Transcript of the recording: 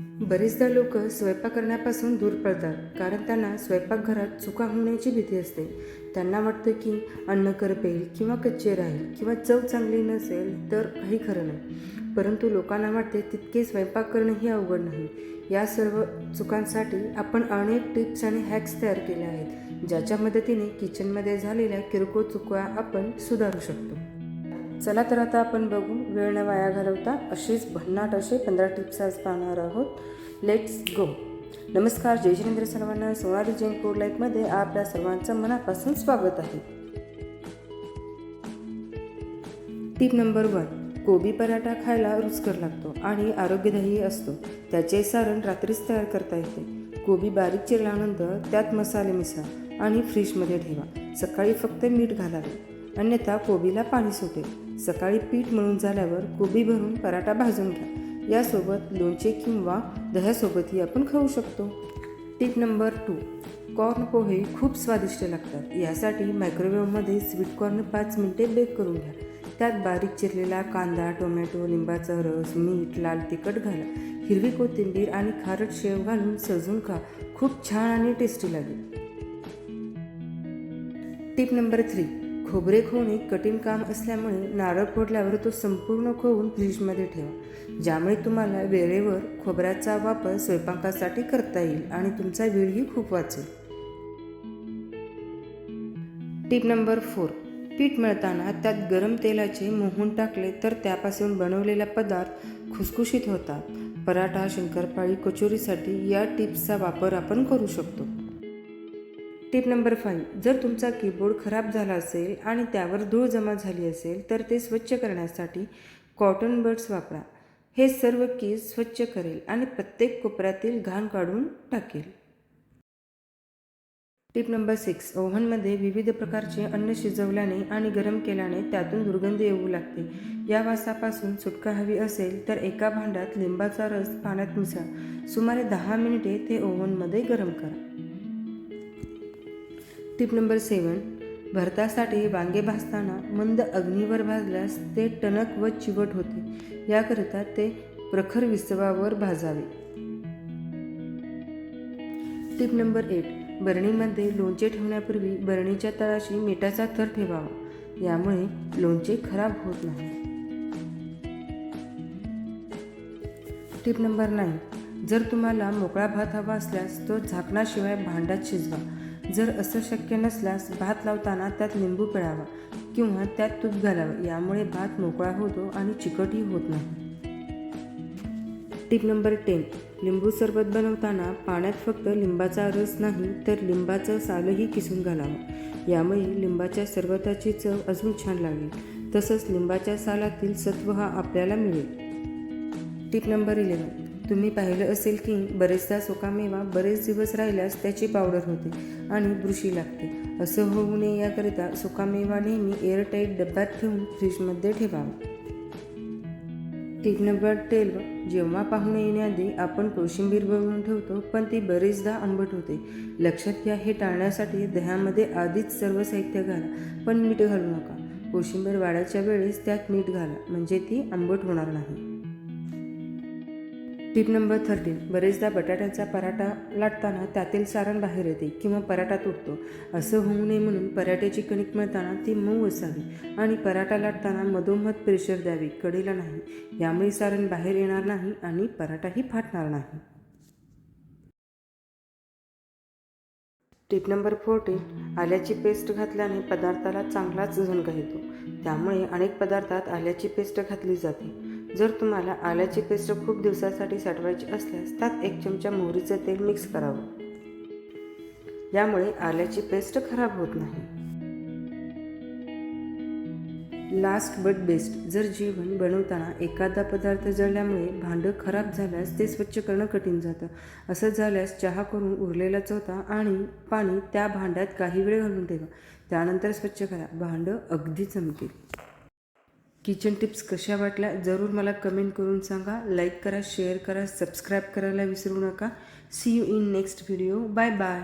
बरेचदा लोक स्वयंपाक करण्यापासून दूर पडतात कारण त्यांना स्वयंपाकघरात चुका होण्याची भीती असते. त्यांना वाटतं की अन्न करपेल किंवा कच्चे राहील किंवा चव चांगली नसेल तर काही खरं नाही. परंतु लोकांना वाटते तितके स्वयंपाक करणंही अवघड नाही. या सर्व चुकांसाठी आपण अनेक टिप्स आणि हॅक्स तयार केले आहेत ज्याच्या मदतीने किचनमध्ये झालेल्या किरकोळ चुका आपण सुधारू शकतो. चला तर आता आपण बघू वेळ न वाया घालवता असेच भन्नाट असे पंधरा टिप्स आज पाहणार आहोत. लेट्स गो नमस्कार जय जिनेंद्र सर्वांना. सोनाली जैन कोर लाईफमध्ये आपल्या सर्वांचं मनापासून स्वागत आहे. टीप नंबर वन कोबी पराठा खायला रुचकर लागतो आणि आरोग्यदायी असतो. त्याचे सारण रात्रीच तयार करता येते. कोबी बारीक चिरल्यानंतर त्यात मसाले मिसळा आणि फ्रीजमध्ये ठेवा. सकाळी फक्त मीठ घालावे. अन्यथा कोबीला पाणी सुटेल. सकाळी पीठ मळून झाल्यावर कोबी भरून पराठा भाजून घ्या. यासोबत लोणचे किंवा दह्यासोबतही आपण खाऊ शकतो. Tip number two corn pohe खूप स्वादिष्ट लागतात. यासाठी मायक्रोवेव्हमध्ये स्वीट कॉर्न पाच मिनिटे बेक करून घ्या. त्यात बारीक चिरलेला कांदा टोमॅटो लिंबाचा रस मीठ लाल तिखट घाला. हिरवी कोथिंबीर आणि खारट शेव घालून सजून खा. खूप छान आणि टेस्टी लागेल. टिप नंबर थ्री खोबरे खोवणे कठीण काम असल्यामुळे नारळ फोडल्यावर तो संपूर्ण खोवून फ्रीजमध्ये ठेवा. ज्यामुळे तुम्हाला वेळेवर खोबऱ्याचा वापर स्वयंपाकासाठी करता येईल आणि तुमचा वेळही खूप वाचेल. Tip number four. पीठ मळताना त्यात गरम तेलाचे मोहून टाकले तर त्यापासून बनवलेला पदार्थ खुसखुशीत होतात. पराठा शंकरपाळी कचोरीसाठी या टिप्सचा वापर आपण करू शकतो. टिप नंबर फाईव्ह जर तुमचा कीबोर्ड खराब झाला असेल आणि त्यावर धूळ जमा झाली असेल तर ते स्वच्छ करण्यासाठी कॉटन बड्स वापरा. हे सर्व केस स्वच्छ करेल आणि प्रत्येक कोपऱ्यातील घाण काढून टाकेल. टिप नंबर सिक्स ओव्हनमध्ये विविध प्रकारचे अन्न शिजवल्याने आणि गरम केल्याने त्यातून दुर्गंधी येऊ लागते. या वासापासून सुटका हवी असेल तर एका भांड्यात लिंबाचा रस पाण्यात मिसळा. सुमारे दहा मिनिटे ते ओव्हनमध्ये गरम करा. टिप नंबर सेवन भरतासाठी वांगे भाजताना मंद अग्नीवर भाजल्यास ते टणक व चिवट होते. याकरिता ते प्रखर विस्तवावर भाजावे. टिप नंबर एट बरणीमध्ये लोणचे ठेवण्यापूर्वी बरणीच्या तळाशी मिठाचा थर ठेवावा. यामुळे लोणचे खराब होत नाही. टिप नंबर नाईन जर तुम्हाला मोकळा भात हवा असल्यास तो झाकणाशिवाय भांड्यात शिजवा. जर असं शक्य नसल्यास भात लावताना त्यात लिंबू पिळावा किंवा त्यात तूप घालावं. यामुळे भात मोकळा होतो आणि चिकटही होत नाही. Tip number ten. लिंबू सरबत बनवताना पाण्यात फक्त लिंबाचा रस नाही तर लिंबाचं सालही किसून घालावं. यामुळे लिंबाच्या सरबताची चव अजून छान लागेल. तसंच लिंबाच्या सालातील सत्व हा आपल्याला मिळेल. टिप नंबर इलेवन तुम्ही पाहिलं असेल की बरेचदा सुकामेवा बरेच दिवस राहिल्यास त्याची पावडर होते आणि बुरशी लागते. असं होऊ नये याकरिता सुकामेवा नेहमी एअरटाईट डब्यात ठेवून फ्रीजमध्ये ठेवावा. टीप नंबर टेल्व जेव्हा पाहुणे येण्याआधी आपण कोशिंबीर बनवून ठेवतो पण ती बरेचदा आंबट होते. लक्षात घ्या हे टाळण्यासाठी दह्यामध्ये आधीच सर्व साहित्य घाला पण मीठ घालू नका. कोशिंबीर वाढायच्या वेळेस त्यात मीठ घाला म्हणजे ती आंबट होणार नाही. टिप नंबर थर्टीन बरेचदा बटाट्याचा पराठा लाटताना त्यातील सारण बाहेर येते किंवा पराठा तुटतो. असं होऊ नये म्हणून पराठ्याची कणिक मळताना ती मऊ असावी आणि पराठा लाटताना मधोमध प्रेशर द्यावे कडेला नाही. यामुळे सारण बाहेर येणार नाही आणि पराठाही फाटणार नाही. टिप नंबर फोर्टीन आल्याची पेस्ट घातल्याने पदार्थाला चांगलाच झणका येतो. त्यामुळे अनेक पदार्थात आल्याची पेस्ट घातली जाते. जर तुम्हाला आल्याची पेस्ट खूप दिवसासाठी साठवायची असल्यास त्यात एक चमचा मोहरीचं तेल मिक्स करावं. यामुळे आल्याची पेस्ट खराब होत नाही. लास्ट बट बेस्ट जर जेवण बनवताना एखादा पदार्थ जळल्यामुळे भांडं खराब झाल्यास ते स्वच्छ करणं कठीण जातं. असं झाल्यास चहा करून उरलेला चवथा आणि पाणी त्या भांड्यात काही वेळ घालून ठेवा. त्यानंतर स्वच्छ करा. भांडं अगदी चमकेल. किचन टिप्स कशा वाटल्या जरूर मला कमेंट करून सांगा. लाईक करा शेअर करा सबस्क्राईब करायला विसरू नका. See you in next video bye bye